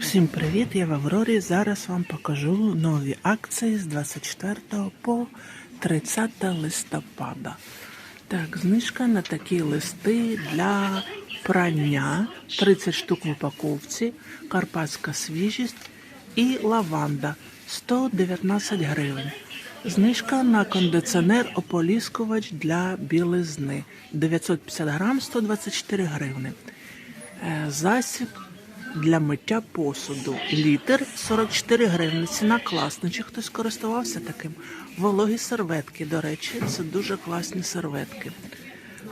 Всім привіт! Я в Аврорі. Зараз вам покажу нові акції з 24 по 30 листопада. Так, знижка на такі листи для прання 30 штук в упаковці, карпатська свіжість і лаванда 119 гривень. Знижка на кондиціонер ополіскувач для білизни 950 грам 124 гривни. Е, Засіб для миття посуду. Літр 44 гривні. Ціна класна. Чи хтось користувався таким? Вологі серветки, до речі, це дуже класні серветки.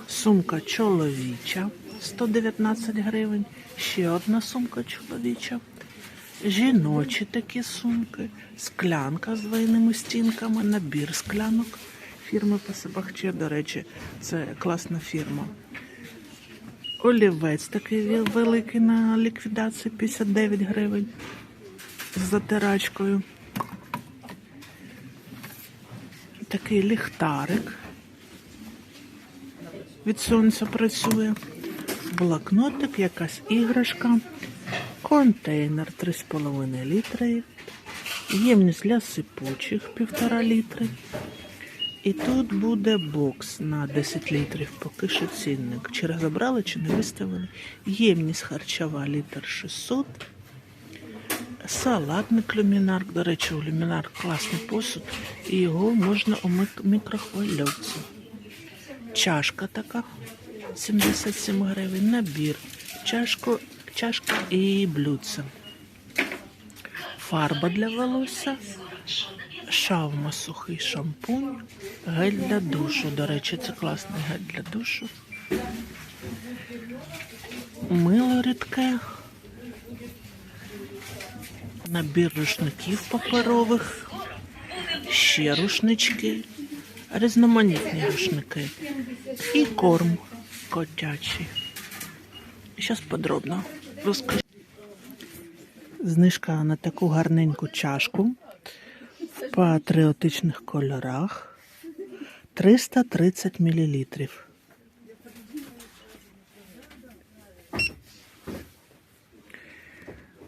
Сумка чоловіча 119 гривень. Ще одна сумка чоловіча. Жіночі такі сумки, склянка з двойними стінками, набір склянок фірми Пасибахче, до речі, це класна фірма. Олівець такий великий на ліквідації 59 гривень з затирачкою. Такий ліхтарик від сонця працює. Блокнотик, якась іграшка, контейнер 3,5 літри, ємність для сипучих 1,5 літри. І тут буде бокс на 10 літрів, поки що цінник. Чи розібрали, чи не виставили. Ємність харчова літр 600. Салатник люмінарк. До речі, у люмінарк класний посуд, і його можна у мікрохвильовці. Чашка така 77 гривень. Набір. Чашку, чашка і блюдце. Фарба для волосся. Шавма сухий шампунь, гель для душу. До речі, це класний гель для душу. Мило рідке. Набір рушників паперових. Ще рушнички. Різноманітні рушники. І корм котячий. Зараз подробно розкажу. Знижка на таку гарненьку чашку патріотичних кольорах 330 мл.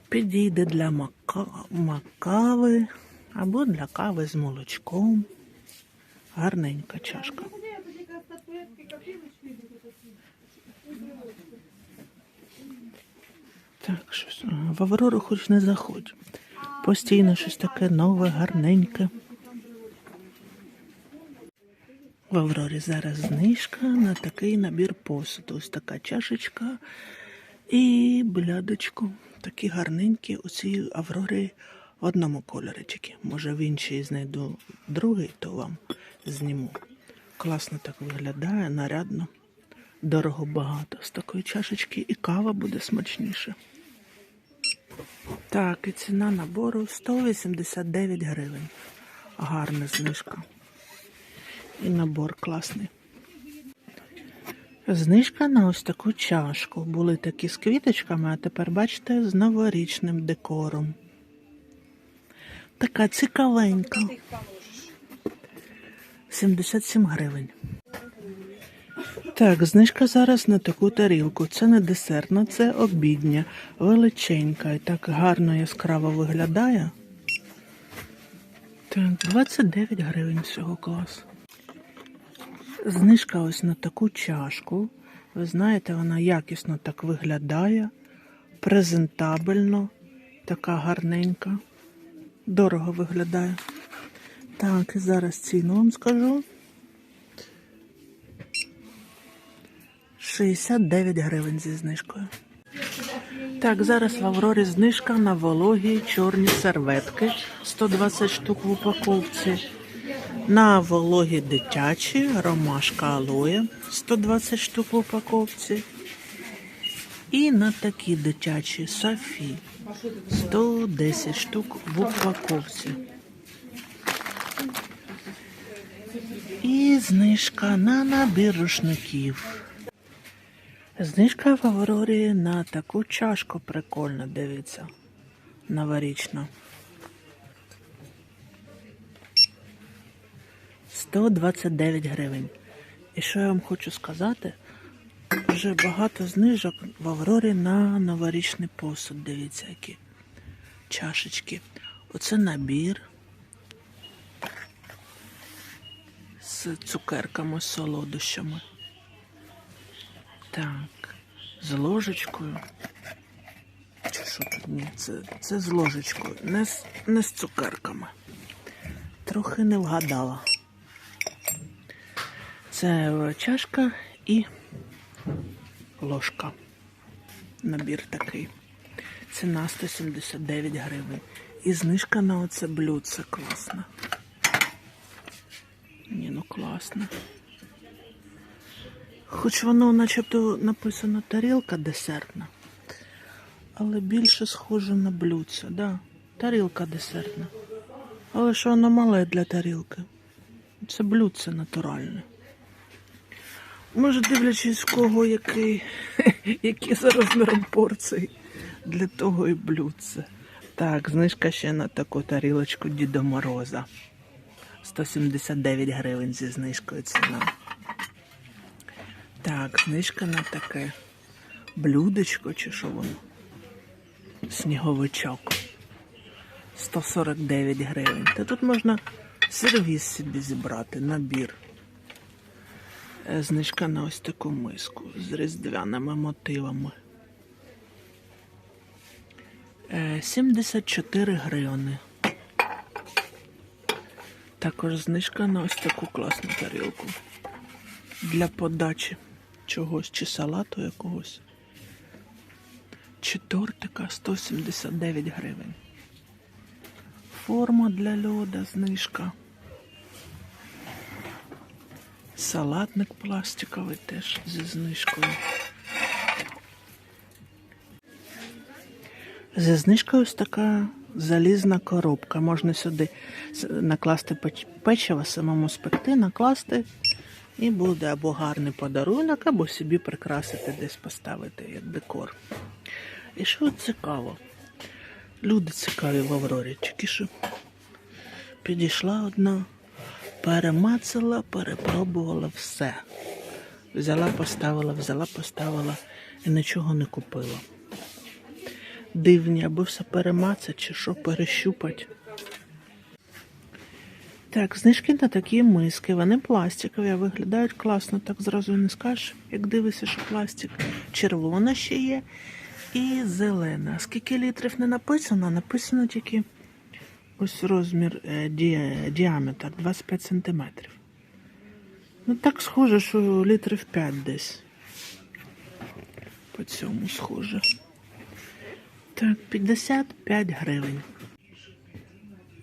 Підійде для мака... макави або для кави з молочком. Гарненька чашка. Так, щось. В Аврору хоч не заходь. Постійно щось таке нове, гарненьке. В Аврорі зараз знижка на такий набір посуду. Ось така чашечка і блядочку. Такі гарненькі у цій Аврорі в одному кольорі тільки. Може в іншій знайду другий, то вам зніму. Класно так виглядає, нарядно. Дорого багато з такої чашечки, і кава буде смачніше. Так, і ціна набору 189 гривень. Гарна знижка. І набор класний. Знижка на ось таку чашку. Були такі з квіточками, а тепер, бачите, з новорічним декором. Така цікавенька. 77 гривень. Так, знижка зараз на таку тарілку. Це не десертна, це обідня, величенька і так гарно яскраво виглядає. Так, 29 гривень всього клас. Знижка ось на таку чашку. Ви знаєте, вона якісно так виглядає, презентабельно, така гарненька, дорого виглядає. Так, і зараз ціну вам скажу. 69 гривень зі знижкою. Так, зараз в Аврорі знижка на вологі чорні серветки 120 штук в упаковці. На вологі дитячі ромашка алоє 120 штук в упаковці. І на такі дитячі Софі 110 штук в упаковці. І знижка на набір рушників. Знижка в Аврорі на таку чашку прикольно, дивіться. Новорічна. 129 гривень. І що я вам хочу сказати? Вже багато знижок в Аврорі на новорічний посуд. Дивіться, які. чашечки. Оце набір з цукерками, з солодощами. Так, з ложечкою. Чи що тут? Ні, це, це з ложечкою, не з, не з цукерками. Трохи не вгадала. Це е, чашка і ложка. Набір такий. Ціна 179 гривень. І знижка на оце блюдце класна. Ні, ну класно. Хоч воно начебто написано тарілка десертна. Але більше схоже на блюдце, да. Тарілка десертна. Але що воно мале для тарілки? Це блюдце натуральне. Може, дивлячись, в кого який, які за розміром порції, для того і блюдце. Так, знижка ще на таку тарілочку Діда Мороза. 179 гривень зі знижкою ціна. Так, знижка на таке блюдечко чи що воно? Сніговичок. 149 гривень. Та тут можна сервіс собі зібрати, набір. Е, Знижка на ось таку миску з різдвяними мотивами. Е, 74 гривни. Також знижка на ось таку класну тарілку. Для подачі чогось, чи салату якогось. Чи тортика 179 гривень. Форма для льода, знижка. Салатник пластиковий теж зі знижкою. Зі знижкою ось така залізна коробка. Можна сюди накласти печ- печиво, самому спекти, накласти, і буде або гарний подарунок, або собі прикрасити десь поставити як декор. І що цікаво? Люди цікаві в Аврорі, що підійшла одна, перемацала, перепробувала все. Взяла, поставила, взяла, поставила і нічого не купила. Дивні, або все перемацать, чи що перещупать. Так, знижки на такі миски. Вони пластикові, виглядають класно, так зразу не скажеш, як дивишся, що пластик. Червона ще є і зелена. Скільки літрів не написано, написано тільки ось розмір е, ді- діаметр 25 сантиметрів. Ну так схоже, що літрів 5 десь. По цьому схоже. Так, 55 гривень.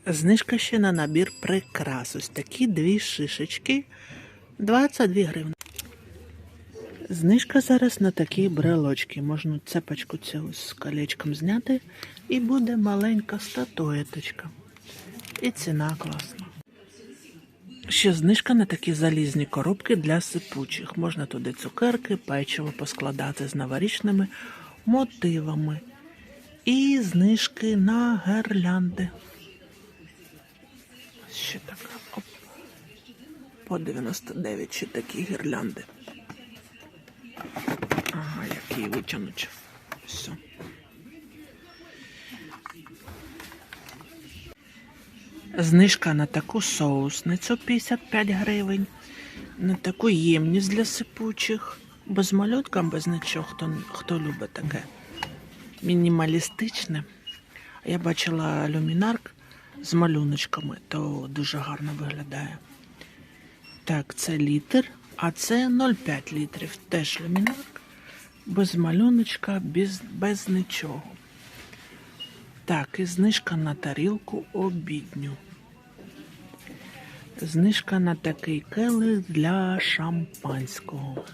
Знижка ще на набір прикрас. Ось такі дві шишечки. 22 гривні. Знижка зараз на такі брелочки. Можна цепочку цю з колечком зняти і буде маленька статуеточка. І ціна класна. Ще знижка на такі залізні коробки для сипучих. Можна туди цукерки, печиво поскладати з новорічними мотивами. І знижки на гірлянди. Ще така. Оп. По 99 ще такі гірлянди. Ага, як її. Все. Знижка на таку соусницю 55 гривень, на таку ємність для сипучих, без малютка, без нічого, хто, хто любить таке. Мінімалістичне. Я бачила люмінарк з малюночками, то дуже гарно виглядає. Так, це літр, а це 0,5 літрів. Теж люмінарк. Без малюночка, без, без нічого. Так, і знижка на тарілку обідню. Знижка на такий келих для шампанського.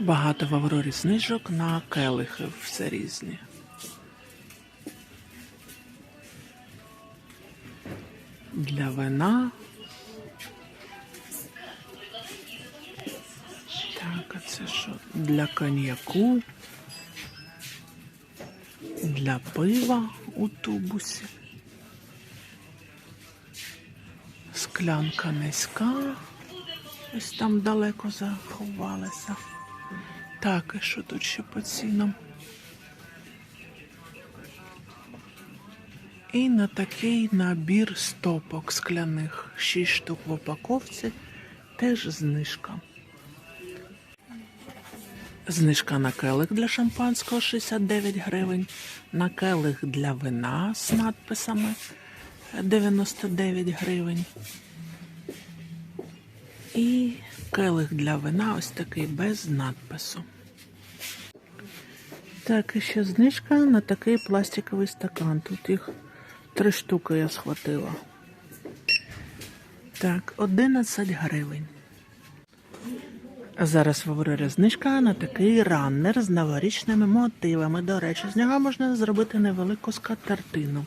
Багато в Аврорі знижок на келихи, все різні. Для вина. Так, а це що? Для коньяку. Для пива у тубусі. Склянка низька. Ось там далеко заховалася. Так, і що тут ще по цінам? І на такий набір стопок скляних. 6 штук в упаковці. Теж знижка. Знижка на келих для шампанського 69 гривень. На келих для вина з надписами 99 гривень. І келих для вина ось такий без надпису. Так, і ще знижка на такий пластиковий стакан. Тут їх три штуки я схватила. Так, 11 гривень. Зараз в Аврорі знижка на такий раннер з новорічними мотивами. До речі, з нього можна зробити невелику скатертину.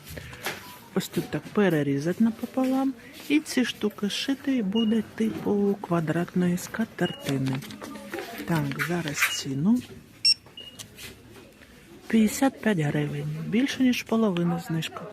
Ось тут так перерізати напополам, і ці штуки шити і буде типу квадратної скатертини. Так, зараз ціну. 55 гривень. Більше ніж половина знижка.